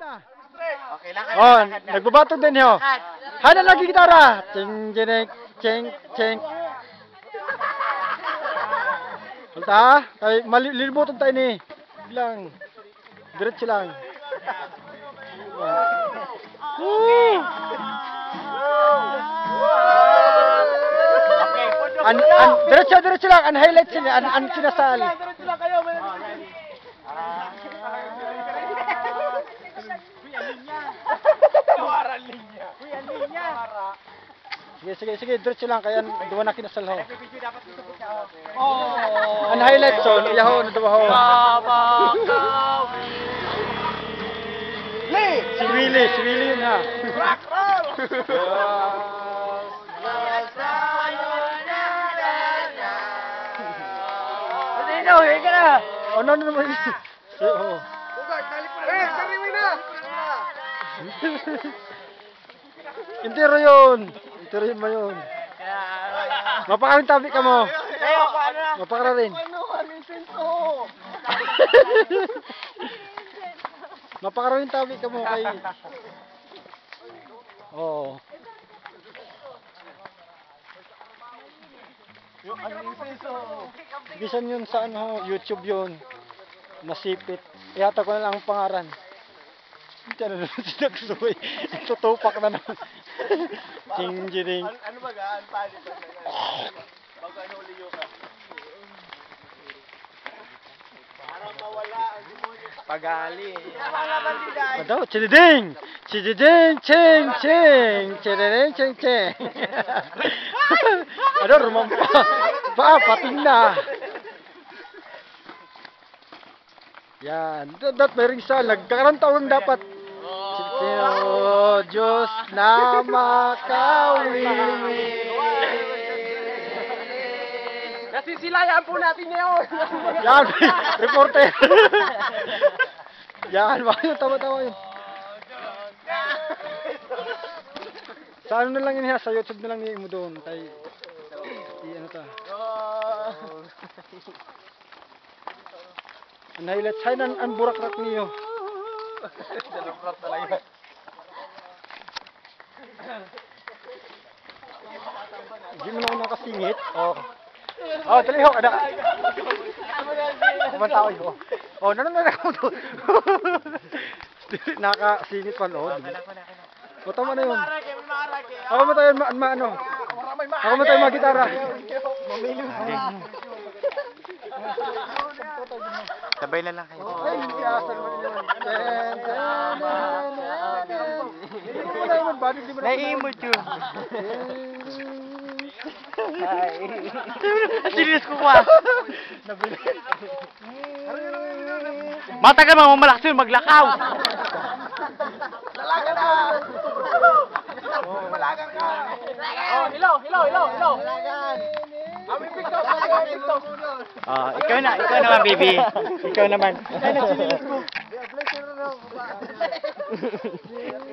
na. Okay, lakad. Oh, lakad na. nagbabatog din ho. Hana lagi gitara. Ching ching ching ching. Punta, kay malilimutan tayo ni. Lang. Diretso lang. Woo! Okay, An, an, diretso, diretso lang. Ang highlight sila, an, an kinasal. Sige, sige, sige, diretso lang. Kaya duwa na kinasal ho. Oh. Ang highlight so, iya ho, na duwa ho. Si Willie, si Willie ha. Sino? Hindi ka na. Oh, no, no, no. Oh. Eh, sariwi na. Intero yun. Intero yun ba yun? Mapakarin tabi ka mo. Mapakara rin. Mapakara rin tabi ka mo kay... Oo. Yung ano yung yun sa ano, YouTube yun. Masipit. Ihata ko na lang ang pangaran. Hindi na naman sinagsuy. Tutupak na naman. Ching jiring. Ano, ano ba gaan? Paano ba? Bago ano uli yung ka? Para mawala ang demonyo. Pagali. Ano daw? Chididing! Chididing! Ching! Ching! Chididing! Ching! Ching! ano? Rumampa. Pa, pating na. Yan. Dat may ring sa. Nagkakaroon taon dapat. Oh, Diyos na makawiwi. Nasisilayan po natin ngayon. Yan, reporter. Yan, baka yung tama-tama yun. Sa ano na lang yun ha, sa YouTube na lang niya mo doon. Kay, i ano ta. Highlights, hay nan ang burakrak niyo. Dalaprat talaga. Hindi mo na ako nakasingit. Oo. Oh. Oh, dali ho, kada. Kumanta ko yun. Oh, nanon na ako doon. Nakasingit pa no. O, tama na yun. Ako mo tayo, ma, ma ano? Ako mo tayo mag-gitara. Sabay na lang kayo. Ay, hindi asal mo yun. Hindi mo na yun, bali, hindi mo na Naiimot yun. Serious ko pa. Matagal mga malakas yun maglakaw. Dalaga na! Malagan ka! Oh, hello, hello, hello. Kami Ah, ikaw na, ikaw naman, baby. Ikaw naman.